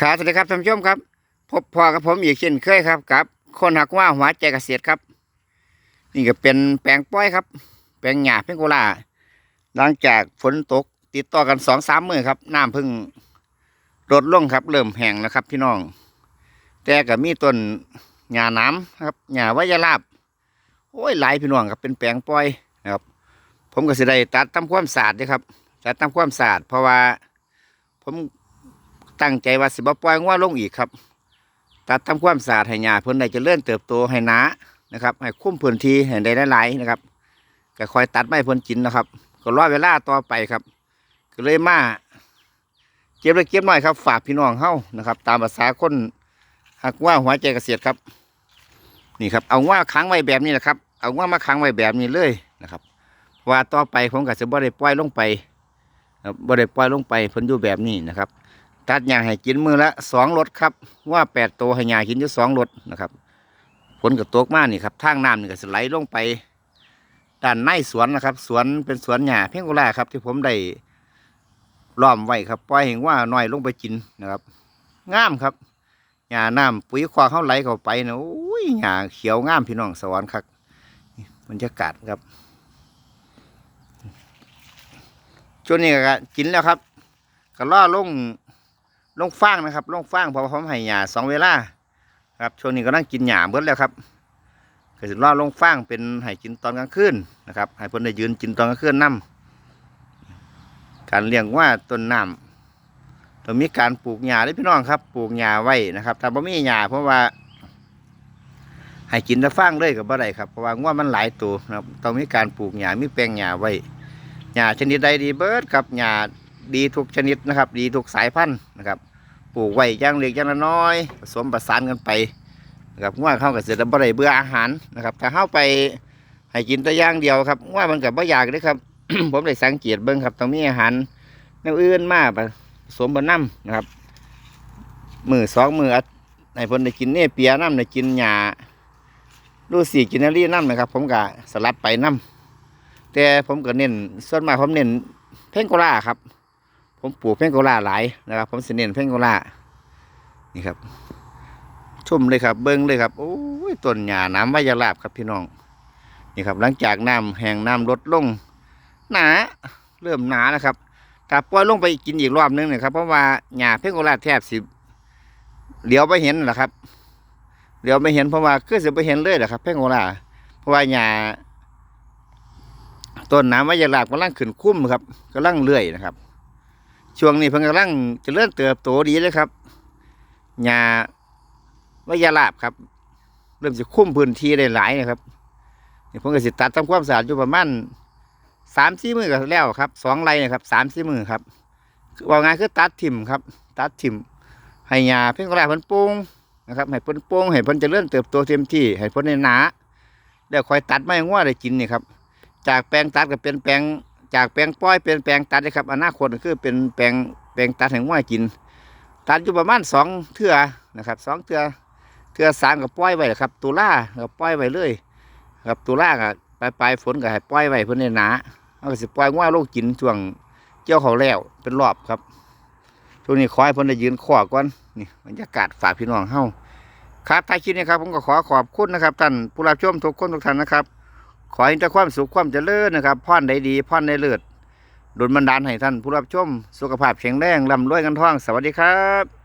ครับสวัสดีครับท่านผู้ชมครับ พบพอกับผมอีกเช่นเคยครับกับ คนหักว่าหัวใจเกษตรครับ นี่ก็เป็นแปลงป้อยครับ แปลงหญ้าเพ่งโกลาหลังจากฝนตก ติดต่อกันสองสามมือครับน้ำพิ่งลดลงครับ เริ่มแห้งแล้วครับ พี่น้อง แต่ก็มีต้นหญ้าน้ำครับหญ้าไวยลาบโอ้ยหลายพี่น้องครับเป็นแปลงป้อยนะครับ ผมก็สิได้ตัดทำความสะอาดด้วยครับตัดทำความสะอาดเพราะว่าผม ตั้งใจว่าสิบ่ปล่อยงัวลงอีกครับ ตัดทำความสะอาดให้หญ้าเพิ่นได้เจริญเติบโตให้หนานะครับให้คุ้มพื้นที่ให้ได้หลายๆนะครับก็คอยตัดไม้เพิ่นกินนะครับ ก็รอเวลาต่อไปครับ ก็เลยมาเก็บเล็กเก็บน้อยครับ ฝากพี่น้องเฮานะครับ ตามภาษาคนหักว่าหัวใจเกษตรครับ นี่ครับ เอาว่าค้างไว้แบบนี้แหละครับ เอาว่ามาค้างไว้แบบนี้เลยนะครับ ว่าต่อไปผมก็จะบ่ได้ปล่อยลงไปบบ่ได้ปล่อยลงไปเพิ่นอยู่แบบนี้นะครับ ตัดหญ้าให้กินมือละสองรถครับ ว่าแปดตัวให้หญ้ากินอยู่สองรถนะครับฝนก็ตกมากนี่ครับทางน้ำนี่ก็สไหลลงไปด้านในสวนนะครับ สวนเป็นสวนหญ้าเพียงกุลาครับ ที่ผมได้ล้อมไว้ครับปล่อยให้ว่าน้อยลงไปกินนะครับงามครับหญ้าน้ำปุ๋ยควาเข้าไหลเข้าไปนะโอ้ยหญ้าเขียวงามพี่น้องสวรรค์ครับบรรยากาศครับช่วงนี้ก็กินแล้วครับ ก็ล่อลง ลงฟางนะครับลงฟางเพราะว่าผมให้หญ้าสองเวลาครับช่วงนี้ก็นั่งกินหญ้าเบิดแล้วครับก็สิล่อลงฟางเป็นให้กินตอนกลางคืนนะครับให้เพิ่นได้ยืนกินตอนกลางคืนนํการเลี้ยงว่าต้นน้ำต้องมีการปลูกหญ้าด้อพี่น้องครับ ปลูกหญ้าไว้นะครับถ้าบ่มีหญ้าเพราะว่าให้กินแต่ฟางเลยก็บ่ได้ครับเพราะว่าง่วมันหลายตัวนะครับต้องมีการปลูกหญ้ามีแปลงหญ้าไว้หญ้าชนิดใดดีเบิดครับหญ้าดีทุกชนิดนะครับ ดีทุกสายพันธุ์นะครับ ปลูกไว้ย่างเล็กย่างน้อย ผสมประสานกันไปนะครับว่าเข้ากับเสร็จแล้วบ่ได้เบื่ออาหารนะครับ ถ้าเข้าไปให้กินแต่ย่างเดียวครับว่ามันกับบ่อยากเลยครับ ผมได้สังเกตเบิ่งครับต้องมีอาหารแนวอื่นมากผสมบนน้ำนะครับมือสองมือในพนได้กินเนี่ยเปียน้ำได้กินหญ้าดูสีกินนารีน้ำนะครับ ผมก็สลับไปน้ำแต่ผมก็เน้นส่วนมากผมเน้นเพ่งโกลาครับ ผมปลูกเพ่งโกลาหลายนะครับ ผมเสิเน้นเพ่งโกลานี่ครับชมเลยครับ เบิ้งเลยครับโอ้ยต้นหญ้าน้ำวายาลาบครับพี่น้องนี่ครับ หลังจากน้ำแห้งน้ำลดลงหนาเริ่มหนานะครับถ้าปล่อยลงไปกินอีกรอบนึงนะครับเพราะว่าหญ้าเพ่งโกลาแทบสิบเหลียวไปเห็นแหละครับเหลียวไปเห็นเพราะว่าคือสิไปเห็นเลยแหละครับ เพ่งโกลาเพราะว่าหญ้าต้นน้ำมะยาลาบกำลังขึ้นคุ้มครับกำลังเลื่อยนะครับ ช่วงนี้เพิ่งกำลังจะเริ่มเติบโตดีเลยครับหญ้ามะยาลาบครับ เริ่มจะคุ้มพื้นที่ได้หลายนะครับนี่ผมก็สิตัดทำความสะอาดอยู่ประมาณสามสี่มือก็แล้วครับสองไรนะครับสามสี่มือครับคือว่าไงายคือตัดถิ่มครับ ตัดถิ่มให้หญ้าเพิ่งกระไรพิ่นป่งนะครับให้พิ่นโป่งให้พิ่นจะเริ่มเติบโตเต็มที่ให้พิ่นในหนาแล้วคอยตัดไม้ง้อได้กินนี่ครับ จากแปลงตัดก็เป็นแปลง จากแปลงป้อยเป็นแปลงตัดนะครับอนาคตคือเป็นแปลงแปลงตัดแห่งว่ากิน ตัดอยู่ประมาณสองเทื่อนะครับสองเทื่อเทื่อสามก็ปล่อยไว้ครับตุลาก็ปล่อยไว้เลยครับตุลาก็ปลายปลายฝนก็ให้ปล่อยไว้เพื่อนในหนาเอาสิปล่อยว่าโลงกินช่วงเจ้าเขาแล้วเป็นรอบครับช่วงนี้ขอให้เพิ่นได้ยืนขวาก่อนนี่บรรยากาศฝากพี่น้องเฮ้าครับท้ายคลิปนี้ครับผมก็ขอขอบคุณนะครับท่านผู้รับชมทุกคนทุกท่านนะครับ ขอให้แต่ความสุขความเจริญนะครับพ่อนได้ดีพ่อนได้เลิศดลบันดาลให้ท่านผู้รับชม สุขภาพแข็งแรงร่ำรวยกันท่อง สวัสดีครับ